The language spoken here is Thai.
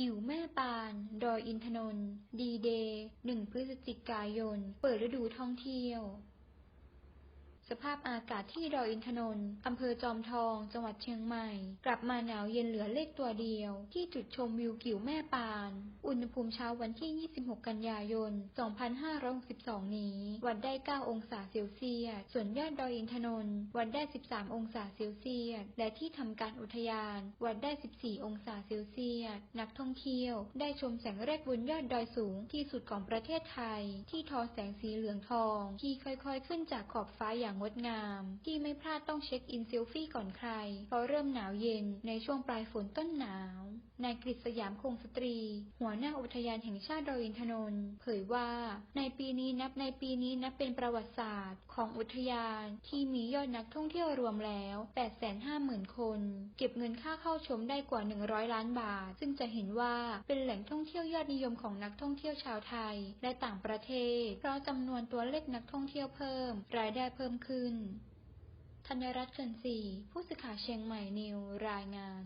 กิ่วแม่ปาน ดอยอินทนนท์ ดีเดย์หนึ่งพฤศจิกายน เปิดฤดูท่องเที่ยว สภาพอากาศที่ดอยอินทนนท์อำเภอจอมทอง จังหวัดเชียงใหม่ กลับมาหนาวเย็นเหลือเลขตัวเดียว ที่จุดชมวิวกิ่วแม่ปาน อุณหภูมิเช้าวันที่ 26 กันยายน 2562 นี้ วัดได้ 9 องศาเซลเซียส ส่วนยอดดอยอินทนนท์วัดได้ 13 องศาเซลเซียส และที่ทำการอุทยาน วัดได้ 14 องศาเซลเซียส นักท่องเที่ยว ได้ชมแสงแรกบนยอดดอยสูงที่สุดของประเทศไทย ที่ทอแสงสีเหลืองทอง ที่ค่อยๆ ขึ้นจากขอบฟ้าอย่างงดงาม ที่ไม่พลาดต้องเช็คอินเซลฟี่ก่อนใคร เพราะเริ่มหนาวเย็นในช่วงปลายฝนต้นหนาว นายกฤษยามคงสตรี หัวหน้าอุทยานแห่งชาติดอยอินทนนท์เผยว่า ในปีนี้นับในปีนี้นับเป็นประวัติศาสตร์ ของอุทยานที่มียอดนักท่องเที่ยวรวมแล้ว 850,000 คน เก็บเงินค่าเข้าชมได้กว่า 100 ล้านบาท ซึ่งจะเห็นว่าเป็นแหล่งท่องเที่ยวยอดนิยมของนักท่องเที่ยวชาวไทย และต่างประเทศ เพราะจำนวนตัวเลขนักท่องเที่ยวเพิ่ม รายได้เพิ่มขึ้น ธัญรัตน์เกินศรีผู้สื่อข่าวเชียงใหม่นิวรายงาน